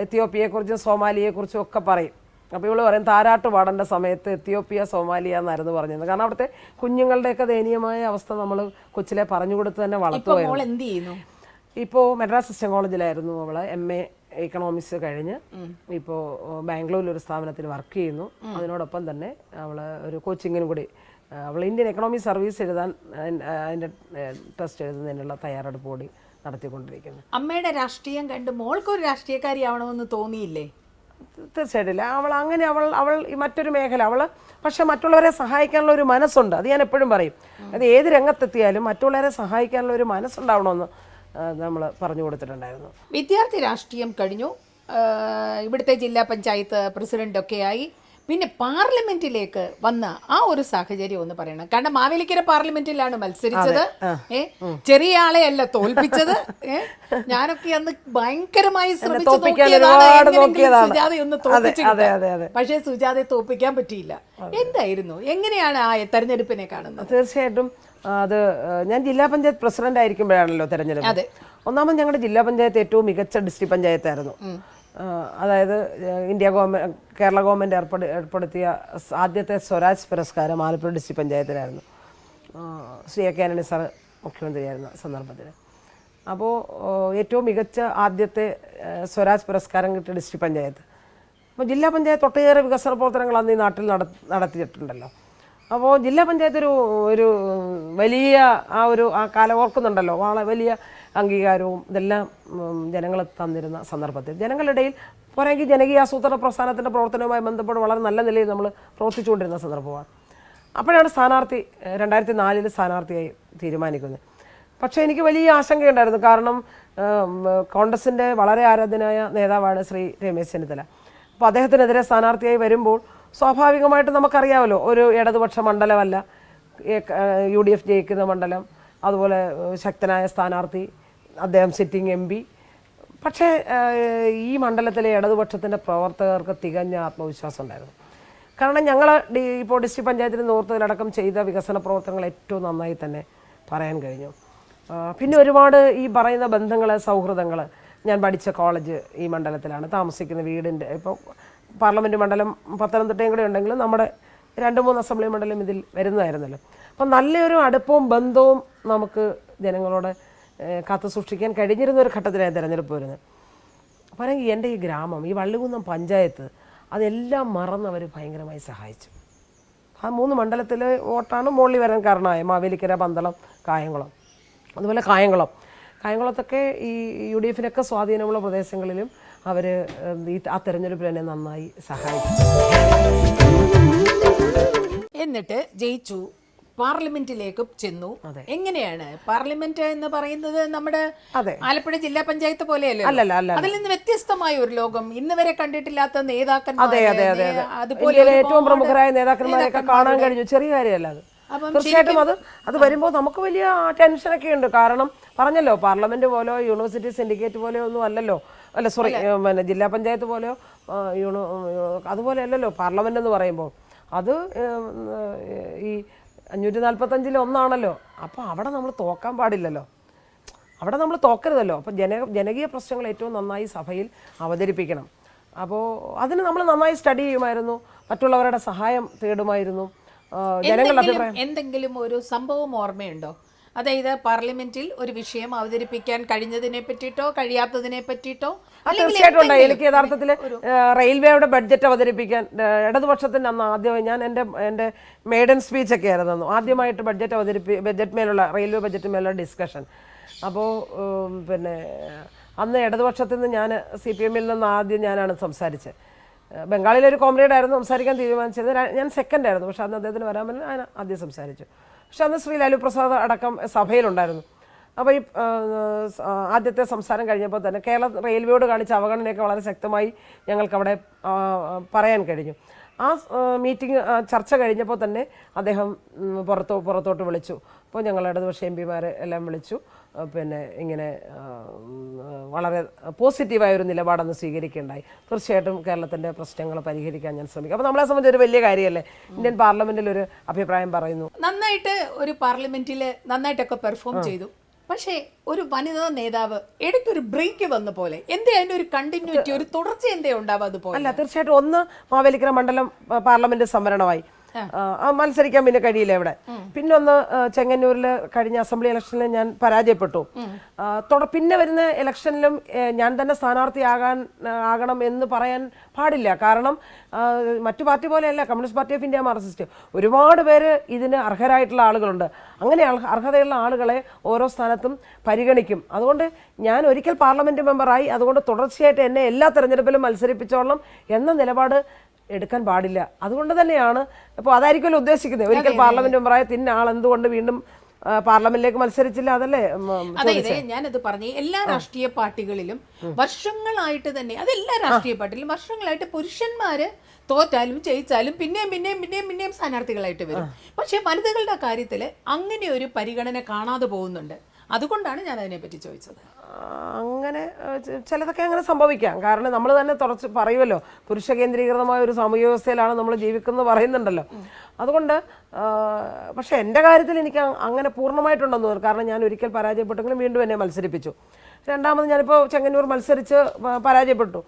എത്തിയോപ്പിയെക്കുറിച്ചും സോമാലിയെക്കുറിച്ചും ഒക്കെ പറയും. അപ്പോൾ ഇവൾ പറയും താരാട്ട് പാടേണ്ട സമയത്ത് എത്തിയോപ്യ സോമാലിയ എന്നായിരുന്നു പറഞ്ഞത് കാരണം അവിടുത്തെ കുഞ്ഞുങ്ങളുടെയൊക്കെ ദയനീയമായ അവസ്ഥ നമ്മൾ കൊച്ചിലെ പറഞ്ഞു കൊടുത്ത് തന്നെ വളർത്തുമായിരുന്നു ഇപ്പോൾ മെഡ്രാസ് സിസ്റ്റം കോളേജിലായിരുന്നു അവൾ എം എ എക്കണോമിക്സ് കഴിഞ്ഞ്. ഇപ്പോൾ ബാംഗ്ലൂരിൽ ഒരു സ്ഥാപനത്തിൽ വർക്ക് ചെയ്യുന്നു. അതിനോടൊപ്പം തന്നെ അവൾ ഒരു കോച്ചിങ്ങിനും കൂടി അവൾ ഇന്ത്യൻ എക്കണോമി സർവീസ് എഴുതാൻ അതിന്റെ ടെസ്റ്റ് എഴുതുന്നതിനുള്ള തയ്യാറെടുപ്പ് കൂടി നടത്തിക്കൊണ്ടിരിക്കുന്നു. അമ്മയുടെ രാഷ്ട്രീയം കണ്ട് മോൾക്കൊരു രാഷ്ട്രീയക്കാരിയാവണമെന്ന് തോന്നിയില്ലേ? തീർച്ചയായിട്ടും ഇല്ല. അവൾ അങ്ങനെ അവൾ അവൾ ഈ മറ്റൊരു മേഖല അവൾ പക്ഷെ മറ്റുള്ളവരെ സഹായിക്കാനുള്ള ഒരു മനസ്സുണ്ട്. അത് ഞാൻ എപ്പോഴും പറയും. അത് ഏത് രംഗത്തെത്തിയാലും മറ്റുള്ളവരെ സഹായിക്കാനുള്ള ഒരു മനസ്സുണ്ടാവണമെന്ന് നമ്മൾ പറഞ്ഞു കൊടുത്തിട്ടുണ്ടായിരുന്നു. വിദ്യാർത്ഥി രാഷ്ട്രീയം കഴിഞ്ഞു. ഇവിടുത്തെ ജില്ലാ പഞ്ചായത്ത് പ്രസിഡന്റ് ഒക്കെ ആയി പിന്നെ പാർലമെന്റിലേക്ക് വന്ന ആ ഒരു സാഹചര്യം ഒന്ന് പറയണം. കാരണം മാവേലിക്കര പാർലമെന്റിലാണ് മത്സരിച്ചത്. ഏ? ചെറിയ ആളെ അല്ല തോൽപ്പിച്ചത്. ഏ? ഞാനൊക്കെ അന്ന് ഭയങ്കരമായി ശ്രമിച്ചു. സുജാതയെ ഒന്ന് തോൽപ്പിച്ചു. പക്ഷേ സുജാതയെ തോൽപ്പിക്കാൻ പറ്റിയില്ല. എന്തായിരുന്നു? എങ്ങനെയാണ് ആ തെരഞ്ഞെടുപ്പിനെ കാണുന്നത്? തീർച്ചയായിട്ടും അത് ഞാൻ ജില്ലാ പഞ്ചായത്ത് പ്രസിഡന്റ് ആയിരിക്കുമ്പോഴാണല്ലോ തെരഞ്ഞെടുപ്പ്. അതെ. ഒന്നാമത് ഞങ്ങളുടെ ജില്ലാ പഞ്ചായത്ത് ഏറ്റവും മികച്ച ഡിസ്ട്രിക്ട് പഞ്ചായത്തായിരുന്നു. അതായത് ഇന്ത്യ ഗവൺമെന്റ് കേരള ഗവൺമെന്റ് ഏർപ്പെടു ഏർപ്പെടുത്തിയ ആദ്യത്തെ സ്വരാജ് പുരസ്കാരം Alappuzha district പഞ്ചായത്തിനായിരുന്നു Shri A K Antony sir മുഖ്യമന്ത്രിയായിരുന്ന സന്ദർഭത്തിൽ അപ്പോൾ ഏറ്റവും മികച്ച ആദ്യത്തെ സ്വരാജ് പുരസ്കാരം കിട്ടിയ ഡിസ്ട്രിക്ട് പഞ്ചായത്ത്. അപ്പോൾ ജില്ലാ പഞ്ചായത്ത് ഒട്ടേറെ വികസന പ്രവർത്തനങ്ങൾ അന്ന് ഈ നാട്ടിൽ നട നടത്തിയിട്ടുണ്ടല്ലോ. അപ്പോൾ ജില്ലാ പഞ്ചായത്ത് ഒരു ഒരു വലിയ ആ ഒരു ആ കാലം ഓർക്കുന്നുണ്ടല്ലോ. വളരെ വലിയ അംഗീകാരവും ഇതെല്ലാം ജനങ്ങൾ തന്നിരുന്ന സന്ദർഭത്തിൽ. ജനങ്ങളുടെ ഇടയിൽ പോരെങ്കിൽ ജനകീയ ആസൂത്രണ പ്രസ്ഥാനത്തിന്റെ പ്രവർത്തനവുമായി ബന്ധപ്പെട്ട് വളരെ നല്ല നിലയിൽ നമ്മൾ പ്രവർത്തിച്ചുകൊണ്ടിരുന്ന സന്ദർഭമാണ്. അപ്പോഴാണ് സ്ഥാനാർത്ഥി രണ്ടായിരത്തി നാലിൽ സ്ഥാനാർത്ഥിയായി തീരുമാനിക്കുന്നത്. പക്ഷേ എനിക്ക് വലിയ ആശങ്കയുണ്ടായിരുന്നു. കാരണം കോൺഗ്രസിന്റെ വളരെ ആരാധനായ നേതാവാണ് ശ്രീ രമേശ് ചെന്നിത്തല. അപ്പോൾ അദ്ദേഹത്തിനെതിരെ സ്ഥാനാർത്ഥിയായി വരുമ്പോൾ സ്വാഭാവികമായിട്ട് നമുക്കറിയാമല്ലോ ഒരു ഇടതുപക്ഷ മണ്ഡലമല്ല യു ഡി എഫ് ജയിക്കുന്ന മണ്ഡലം അതുപോലെ ശക്തനായ സ്ഥാനാർത്ഥി അദ്ദേഹം സിറ്റിംഗ് എം പി. പക്ഷേ ഈ മണ്ഡലത്തിലെ ഇടതുപക്ഷത്തിന്റെ പ്രവർത്തകർക്ക് തികഞ്ഞ ആത്മവിശ്വാസം ഉണ്ടായിരുന്നു. കാരണം ഞങ്ങൾ ഇപ്പോൾ ഡിസ്ട്രിക്ട് പഞ്ചായത്തിന് നേതൃത്വത്തിലടക്കം ചെയ്ത വികസന പ്രവർത്തനങ്ങൾ ഏറ്റവും നന്നായി തന്നെ പറയാൻ കഴിഞ്ഞു. പിന്നെ ഒരുപാട് ഈ പറയുന്ന ബന്ധങ്ങൾ സൗഹൃദങ്ങൾ ഞാൻ പഠിച്ച കോളേജ് ഈ മണ്ഡലത്തിലാണ്. താമസിക്കുന്ന വീടിന്റെ ഇപ്പോൾ പാർലമെന്റ് മണ്ഡലം പത്തനംതിട്ടയും കൂടെ ഉണ്ടെങ്കിലും നമ്മുടെ രണ്ട് മൂന്ന് അസംബ്ലി മണ്ഡലം ഇതിൽ വരുന്നതായിരുന്നല്ലോ. അപ്പം നല്ലൊരു അടുപ്പവും ബന്ധവും നമുക്ക് ജനങ്ങളോട് കാത്തു സൂക്ഷിക്കാൻ കഴിഞ്ഞിരുന്ന ഒരു ഘട്ടത്തിലായി തിരഞ്ഞെടുപ്പ് വരുന്നത്. പറയുമെങ്കിൽ എന്റെ ഈ ഗ്രാമം ഈ വള്ളികുന്നം പഞ്ചായത്ത് അതെല്ലാം മറന്ന് അവർ ഭയങ്കരമായി സഹായിച്ചു. ആ മൂന്ന് മണ്ഡലത്തിൽ വോട്ടാണ് മുകളിൽ വരാൻ കാരണമായ. മാവേലിക്കര പന്തളം കായംകുളം. അതുപോലെ കായംകുളം. കായംകുളത്തൊക്കെ ഈ യു ഡി എഫിനൊക്കെ സ്വാധീനമുള്ള പ്രദേശങ്ങളിലും അവർ ഈ ആ തെരഞ്ഞെടുപ്പിൽ എന്നെ നന്നായി സഹായിച്ചു. എന്നിട്ട് ജയിച്ചു. പാർലമെന്റിലേക്ക് ചെന്നു. എങ്ങനെയാണ്? പാർലമെന്റ് എന്ന് പറയുന്നത് നമ്മുടെ ആലപ്പുഴ ജില്ലാ പഞ്ചായത്ത് പോലെയല്ലേ അതിൽ നിന്ന് വ്യത്യസ്തമായ ഒരു ലോകം ഇന്ന് വരെ കണ്ടിട്ടില്ലാത്ത അതെ നേതാക്കന്മാര് അതെ അതെ നേ- അതെ. അതുപോലെ ഏറ്റവും പ്രമുഖരായ നേതാക്കന്മാരെയൊക്കെ കാണാൻ കഴിഞ്ഞു. ചെറിയ കാര്യമല്ല അത്. തീർച്ചയായിട്ടും അത് അത് വരുമ്പോൾ നമുക്ക് വലിയ ടെൻഷനൊക്കെ ഉണ്ട്. കാരണം പറഞ്ഞല്ലോ പാർലമെന്റ് പോലെയോ യൂണിവേഴ്സിറ്റി സിൻഡിക്കേറ്റ് പോലെയോ ഒന്നും അല്ലല്ലോ. അല്ല സോറി പിന്നെ ജില്ലാ പഞ്ചായത്ത് പോലെയോ യൂണി അതുപോലെ അല്ലല്ലോ പാർലമെന്റ് എന്ന് പറയുമ്പോൾ അത് ഈ അഞ്ഞൂറ്റി നാൽപ്പത്തഞ്ചിൽ ഒന്നാണല്ലോ അപ്പോൾ അവിടെ നമ്മൾ തോക്കാൻ പാടില്ലല്ലോ. അവിടെ നമ്മൾ തോക്കരുതല്ലോ. അപ്പോൾ ജന ജനകീയ പ്രശ്നങ്ങൾ ഏറ്റവും നന്നായി സഭയിൽ അവതരിപ്പിക്കണം. അപ്പോൾ അതിന് നമ്മൾ നന്നായി സ്റ്റഡി ചെയ്യുമായിരുന്നു. മറ്റുള്ളവരുടെ സഹായം തേടുമായിരുന്നു. ജനങ്ങളുടെ അഭിപ്രായം. എന്തെങ്കിലും ഒരു സംഭവം ഓർമ്മയുണ്ടോ? അതായത് പാർലമെന്റിൽ ഒരു വിഷയം അവതരിപ്പിക്കാൻ കഴിഞ്ഞതിനെ പറ്റിയിട്ടോ കഴിയാത്തതിനെ പറ്റിയിട്ടോ അല്ലെങ്കിൽ തീർച്ചയായിട്ടും എനിക്ക് യഥാർത്ഥത്തിൽ റെയിൽവേയുടെ ബഡ്ജറ്റ് അവതരിപ്പിക്കാൻ ഇടതുപക്ഷത്തിന്റെ അന്ന് ആദ്യമായി ഞാൻ എന്റെ എന്റെ മെയ്ഡൻ സ്പീച്ച് ഒക്കെ ആയിരുന്നു അന്ന്. ആദ്യമായിട്ട് ബഡ്ജറ്റ് അവതരിപ്പി ബഡ്ജറ്റ് മേലുള്ള റെയിൽവേ ബഡ്ജറ്റ് മേലുള്ള ഡിസ്കഷൻ അപ്പോൾ പിന്നെ അന്ന് ഇടതുപക്ഷത്തിൽ നിന്ന് ഞാൻ സി പി എമ്മിൽ നിന്ന് ആദ്യം ഞാനാണ് സംസാരിച്ചത് ബംഗാളിലൊരു ബംഗാളിലെ ഒരു കോമ്രേഡ് ആയിരുന്നു സംസാരിക്കാൻ തീരുമാനിച്ചത് ഞാൻ സെക്കൻഡ് ആയിരുന്നു. പക്ഷെ അന്ന് അദ്ദേഹത്തിന് വരാൻ പറ്റില്ല. ഞാൻ ആദ്യം സംസാരിച്ചു. പക്ഷെ അന്ന് ശ്രീ ലാലു പ്രസാദ് അടക്കം സഭയിലുണ്ടായിരുന്നു. അപ്പോൾ ഈ ആദ്യത്തെ സംസാരം കഴിഞ്ഞപ്പോൾ തന്നെ കേരള റെയിൽവേയോട് കാണിച്ച അവഗണനയൊക്കെ വളരെ ശക്തമായി ഞങ്ങൾക്കവിടെ പറയാൻ കഴിഞ്ഞു. ആ മീറ്റിംഗ് ചർച്ച കഴിഞ്ഞപ്പോൾ തന്നെ അദ്ദേഹം പുറത്തോ പുറത്തോട്ട് വിളിച്ചു. അപ്പോൾ ഞങ്ങൾ ഇടതുപക്ഷ എം പിമാരെ എല്ലാം വിളിച്ചു. പിന്നെ ഇങ്ങനെ വളരെ പോസിറ്റീവായൊരു നിലപാടൊന്ന് സ്വീകരിക്കേണ്ടായി തീർച്ചയായിട്ടും കേരളത്തിന്റെ പ്രശ്നങ്ങൾ പരിഹരിക്കാൻ ഞാൻ ശ്രമിക്കും. അപ്പോൾ നമ്മളെ സംബന്ധിച്ച് ഒരു വലിയ കാര്യമല്ലേ? ഇന്ത്യൻ പാർലമെന്റിൽ ഒരു അഭിപ്രായം പറയുന്നു. നന്നായിട്ട് ഒരു പാർലമെന്റിൽ നന്നായിട്ടൊക്കെ പെർഫോം ചെയ്തു. പക്ഷേ ഒരു വനിതാ നേതാവ് ഇടയ്ക്കൊരു ബ്രേക്ക് വന്ന പോലെ എന്തേ അതിന്റെ ഒരു കണ്ടിന്യൂറ്റി ഒരു തുടർച്ച എന്തേ ഉണ്ടാവും അതുപോലെ? അല്ല തീർച്ചയായിട്ടും ഒന്ന് മാവേലിക്കര മണ്ഡലം പാർലമെന്റ് സംവരണമായി. മത്സരിക്കാൻ പിന്നെ കഴിയില്ല ഇവിടെ. പിന്നെ ഒന്ന് ചെങ്ങന്നൂരിൽ കഴിഞ്ഞ അസംബ്ലി ഇലക്ഷനിൽ ഞാൻ പരാജയപ്പെട്ടു. പിന്നെ വരുന്ന ഇലക്ഷനിലും ഞാൻ തന്നെ സ്ഥാനാർത്ഥിയാകാൻ ആകാൻ ആകണം എന്ന് പറയാൻ പാടില്ല. കാരണം മറ്റു പാർട്ടി പോലെയല്ല communist party of India marxist. ഒരുപാട് പേര് ഇതിന് അർഹരായിട്ടുള്ള ആളുകളുണ്ട്. അങ്ങനെ അർഹതയുള്ള ആളുകളെ ഓരോ സ്ഥാനത്തും പരിഗണിക്കും. അതുകൊണ്ട് ഞാൻ ഒരിക്കൽ പാർലമെന്റ് മെമ്പറായി അതുകൊണ്ട് തുടർച്ചയായിട്ട് എന്നെ എല്ലാ തെരഞ്ഞെടുപ്പിലും മത്സരിപ്പിച്ചോളണം എന്ന നിലപാട് എടുക്കാൻ പാടില്ല. അതുകൊണ്ട് തന്നെയാണ് അപ്പോൾ അതായിരിക്കുമല്ലോ ഉദ്ദേശിക്കുന്നത്. ഒരിക്കൽ പാർലമെന്റ് മെമ്പറായ തിന്ന ആൾ എന്തുകൊണ്ട് വീണ്ടും പാർലമെന്റിലേക്ക് മത്സരിച്ചില്ല അതല്ലേ? അതെ അതായത് ഞാനത് പറഞ്ഞു. എല്ലാ രാഷ്ട്രീയ പാർട്ടികളിലും വർഷങ്ങളായിട്ട് തന്നെ അത് എല്ലാ രാഷ്ട്രീയ പാർട്ടിയിലും വർഷങ്ങളായിട്ട് പുരുഷന്മാര് തോറ്റാലും ജയിച്ചാലും പിന്നെയും പിന്നെയും പിന്നെയും പിന്നെയും സ്ഥാനാർത്ഥികളായിട്ട് വരും. പക്ഷെ വനിതകളുടെ കാര്യത്തിൽ അങ്ങനെ ഒരു പരിഗണന കാണാതെ പോകുന്നുണ്ട്. അതുകൊണ്ടാണ് ഞാൻ അതിനെപ്പറ്റി ചോദിച്ചത്. അങ്ങനെ ചിലതൊക്കെ അങ്ങനെ സംഭവിക്കാം. കാരണം നമ്മൾ തന്നെ തുറച്ച് പറയുമല്ലോ പുരുഷ കേന്ദ്രീകൃതമായ ഒരു സാമൂഹ്യ വ്യവസ്ഥയിലാണ് നമ്മൾ ജീവിക്കുന്നത് പറയുന്നുണ്ടല്ലോ. അതുകൊണ്ട് പക്ഷേ എന്റെ കാര്യത്തിൽ എനിക്ക് അങ്ങനെ പൂർണമായിട്ടുണ്ടെന്ന് തോന്നുന്നു. കാരണം ഞാൻ ഒരിക്കൽ പരാജയപ്പെട്ടെങ്കിലും വീണ്ടും എന്നെ മത്സരിപ്പിച്ചു. രണ്ടാമത് ഞാനിപ്പോൾ ചെങ്ങന്നൂർ മത്സരിച്ച് പരാജയപ്പെട്ടു.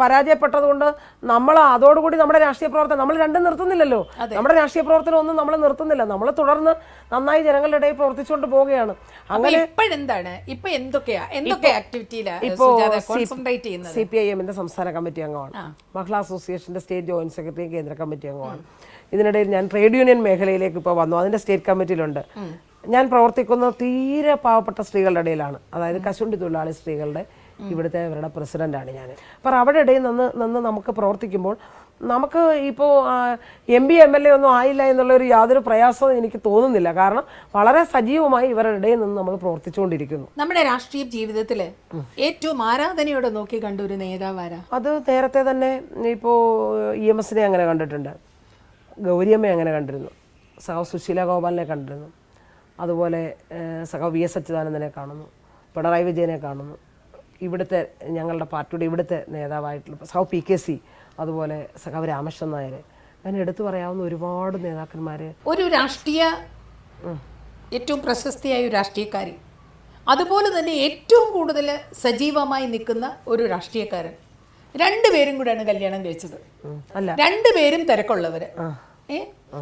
പരാജയപ്പെട്ടതുകൊണ്ട് നമ്മൾ അതോടുകൂടി നമ്മുടെ രാഷ്ട്രീയ പ്രവർത്തനം നമ്മൾ രണ്ടും നിർത്തുന്നില്ലല്ലോ. നമ്മുടെ രാഷ്ട്രീയ പ്രവർത്തനം ഒന്നും നമ്മൾ നിർത്തുന്നില്ല. നമ്മൾ തുടർന്ന് നന്നായി ജനങ്ങളുടെ ഇടയിൽ പ്രവർത്തിച്ചുകൊണ്ട് പോവുകയാണ്. അപ്പൊ ഇപ്പോഴെന്താണ്? ഇപ്പൊ എന്തൊക്കെയാ? എന്തൊക്കെ സി പി ഐ എമ്മിന്റെ സംസ്ഥാന കമ്മിറ്റി അംഗമാണ്. മഹിളാ അസോസിയേഷന്റെ സ്റ്റേറ്റ് ജോയിന്റ് സെക്രട്ടറിയും കേന്ദ്ര കമ്മിറ്റി അംഗമാണ്. ഇതിനിടയിൽ ഞാൻ ട്രേഡ് യൂണിയൻ മേഖലയിലേക്ക് ഇപ്പോൾ വന്നു. അതിന്റെ സ്റ്റേറ്റ് കമ്മിറ്റിയിലുണ്ട്. ഞാൻ പ്രവർത്തിക്കുന്ന തീരെ പാവപ്പെട്ട സ്ത്രീകളുടെ ഇടയിലാണ്. അതായത് കശുണ്ടി തൊഴിലാളി സ്ത്രീകളുടെ ഇവിടുത്തെ അവരുടെ പ്രസിഡന്റാണ് ഞാൻ അപ്പോൾ അവിടെ ഇടയിൽ നിന്ന് നിന്ന് നമുക്ക് പ്രവർത്തിക്കുമ്പോൾ നമുക്ക് ഇപ്പോൾ M P M L A ഒന്നും ആയില്ല എന്നുള്ളൊരു യാതൊരു പ്രയാസവും എനിക്ക് തോന്നുന്നില്ല. കാരണം വളരെ സജീവമായി ഇവരുടെ ഇടയിൽ നിന്ന് നമ്മൾ പ്രവർത്തിച്ചുകൊണ്ടിരിക്കുന്നു. നമ്മുടെ രാഷ്ട്രീയ ജീവിതത്തിൽ ഏറ്റവും ആരാധനയോടെ നോക്കി കണ്ട ഒരു നേതാവാരാ അത് നേരത്തെ തന്നെ ഇപ്പോൾ ഇ എം എസിനെ അങ്ങനെ കണ്ടിട്ടുണ്ട്. ഗൗരിയമ്മയെ അങ്ങനെ കണ്ടിരുന്നു. സഹ സുശീല ഗോപാലിനെ കണ്ടിരുന്നു. അതുപോലെ സഹ വി എസ് അച്യുതാനന്ദനെ കാണുന്നു പിണറായി വിജയനെ കാണുന്നു. ഇവിടുത്തെ ഞങ്ങളുടെ പാർട്ടിയുടെ ഇവിടുത്തെ നേതാവായിട്ടുള്ള സഹ പി കെ സി അതുപോലെ സഹ രാമകൃഷ്ണൻ നായർ. അങ്ങനെ എടുത്തു പറയാവുന്ന ഒരുപാട് നേതാക്കന്മാർ ഒരു രാഷ്ട്രീയ ഏറ്റവും പ്രശസ്തിയായ ഒരു രാഷ്ട്രീയക്കാരി. അതുപോലെ തന്നെ ഏറ്റവും കൂടുതൽ സജീവമായി നിൽക്കുന്ന ഒരു രാഷ്ട്രീയക്കാരൻ. രണ്ടുപേരും കൂടെയാണ് കല്യാണം കഴിച്ചത്. അല്ല. രണ്ടുപേരും തിരക്കുള്ളവര്.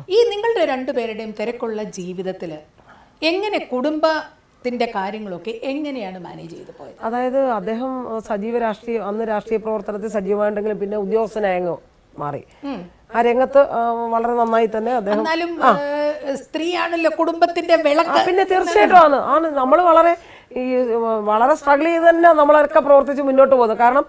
ഈ നിങ്ങളുടെ രണ്ടുപേരുടെയും തിരക്കുള്ള ജീവിതത്തിൽ എങ്ങനെ കുടുംബത്തിന്റെ കാര്യങ്ങളൊക്കെ എങ്ങനെയാണ് മാനേജ് ചെയ്തു പോയത്? അതായത് അദ്ദേഹം സജീവ രാഷ്ട്രീയ അന്ന് രാഷ്ട്രീയ പ്രവർത്തനത്തിൽ സജീവമായിട്ടുണ്ടെങ്കിലും പിന്നെ ഉദ്യോഗസ്ഥനായങ്ങ് മാറി. ആ രംഗത്ത് വളരെ നന്നായി തന്നെ അദ്ദേഹം സ്ത്രീയാണല്ലോ കുടുംബത്തിന്റെ വിളക്ക്. പിന്നെ തീർച്ചയായിട്ടും ആണ്. ആണ്. നമ്മൾ വളരെ ഈ വളരെ സ്ട്രഗിൾ ചെയ്ത് തന്നെ നമ്മളൊക്കെ പ്രവർത്തിച്ച് മുന്നോട്ട് പോകുന്നത് കാരണം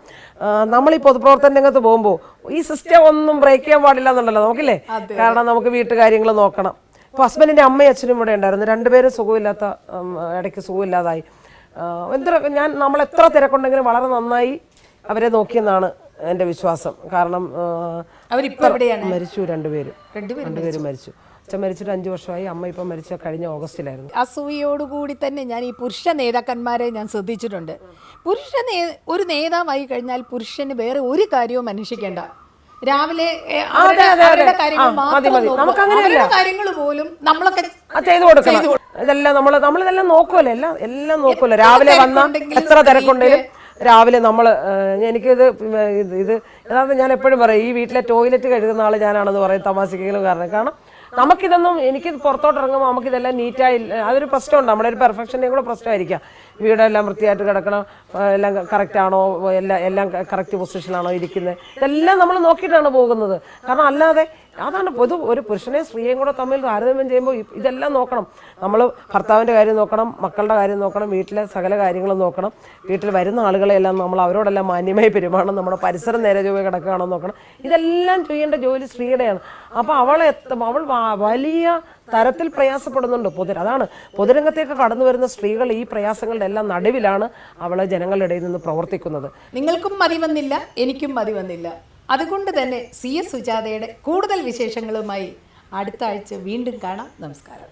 നമ്മൾ ഈ പൊതുപ്രവർത്തന രംഗത്ത് പോകുമ്പോൾ ഈ സിസ്റ്റം ഒന്നും ബ്രേക്ക് ചെയ്യാൻ പാടില്ല എന്നുണ്ടല്ലോ നമുക്കില്ലേ കാരണം നമുക്ക് വീട്ടുകാര്യങ്ങൾ നോക്കണം. ഇപ്പോൾ ഹസ്ബൻഡിന്റെ അമ്മയും അച്ഛനും ഇവിടെ ഉണ്ടായിരുന്നു. രണ്ടുപേരും സുഖമില്ലാത്ത ഇടയ്ക്ക് സുഖമില്ലാതായി. എത്ര ഞാൻ നമ്മൾ എത്ര തിരക്കുണ്ടെങ്കിലും വളരെ നന്നായി അവരെ നോക്കിയെന്നാണ് എന്റെ വിശ്വാസം. കാരണം മരിച്ചു രണ്ടുപേരും. രണ്ടുപേരും രണ്ടുപേരും മരിച്ചു. അച്ഛൻ മരിച്ചിട്ട് അഞ്ചു വർഷമായി അമ്മ ഇപ്പം മരിച്ച കഴിഞ്ഞ ഓഗസ്റ്റിലായിരുന്നു. അസൂയോടുകൂടി തന്നെ ഞാൻ ഈ പുരുഷ നേതാക്കന്മാരെ ഞാൻ ശ്രദ്ധിച്ചിട്ടുണ്ട്. പുരുഷ നേ ഒരു നേതാവായി കഴിഞ്ഞാൽ പുരുഷന് വേറെ ഒരു കാര്യവും അന്വേഷിക്കേണ്ട. രാവിലെ അവരുടെ കാര്യങ്ങൾ മാത്രം കാര്യങ്ങൾ പോലും നമ്മളൊക്കെ ചെയ്തു കൊടുക്കണം. ഇതെല്ലാം നമ്മൾ നമ്മളിതെല്ലാം നോക്കുമല്ലോ എല്ലാം എല്ലാം നോക്കുമല്ലോ രാവിലെ വന്ന എത്ര തിരക്കുണ്ടെങ്കിലും രാവിലെ നമ്മൾ എനിക്കിത് ഇത് ഇത് യഥാർത്ഥം ഞാൻ എപ്പോഴും പറയും ഈ വീട്ടിലെ ടോയ്ലറ്റ് കഴുകുന്ന ആൾ ഞാനാണെന്ന് പറയും തമാശക്കെങ്കിലും കാരണം. കാരണം നമുക്കിതൊന്നും എനിക്ക് പുറത്തോട്ട് ഇറങ്ങുമ്പോൾ നമുക്കിതെല്ലാം നീറ്റായി അതൊരു പ്രശ്നമുണ്ട്. നമ്മുടെ ഒരു പെർഫെക്ഷന്റെയും കൂടെ പ്രശ്നമായിരിക്കാം. വീടെല്ലാം വൃത്തിയായിട്ട് കിടക്കണം എല്ലാം കറക്റ്റ് ആണോ എല്ലാം എല്ലാം കറക്റ്റ് പൊസിഷനാണോ ഇരിക്കുന്നത് ഇതെല്ലാം നമ്മൾ നോക്കിയിട്ടാണ് പോകുന്നത്. കാരണം അല്ലാതെ അതാണ് പൊതു ഒരു പുരുഷനെയും സ്ത്രീയെയും കൂടെ തമ്മിൽ താരതമ്യം ചെയ്യുമ്പോൾ ഇതെല്ലാം നോക്കണം. നമ്മൾ ഭർത്താവിന്റെ കാര്യം നോക്കണം മക്കളുടെ കാര്യം നോക്കണം വീട്ടിലെ സകല കാര്യങ്ങളും നോക്കണം. വീട്ടിൽ വരുന്ന ആളുകളെല്ലാം നമ്മൾ അവരോടെല്ലാം മാന്യമായി പെരുമാണം നമ്മുടെ പരിസരം നേരെ ചൊവ്വേ കിടക്കുകയാണോ നോക്കണം. ഇതെല്ലാം ചെയ്യേണ്ട ജോലി സ്ത്രീയുടെയാണ്. അപ്പോൾ അവൾ എത്തും അവൾ വലിയ തരത്തിൽ പ്രയാസപ്പെടുന്നുണ്ട് പൊതു അതാണ് പൊതുരംഗത്തേക്ക് കടന്നു വരുന്ന സ്ത്രീകൾ ഈ പ്രയാസങ്ങളുടെ എല്ലാം നടുവിലാണ് അവൾ ജനങ്ങളുടെ ഇടയിൽ നിന്ന് പ്രവർത്തിക്കുന്നത്. നിങ്ങൾക്കും മതി വന്നില്ല എനിക്കും മതി വന്നില്ല. അതുകൊണ്ട് തന്നെ സി എസ് സുജാതയുടെ കൂടുതൽ വിശേഷങ്ങളുമായി അടുത്ത ആഴ്ച വീണ്ടും കാണാം. നമസ്കാരം.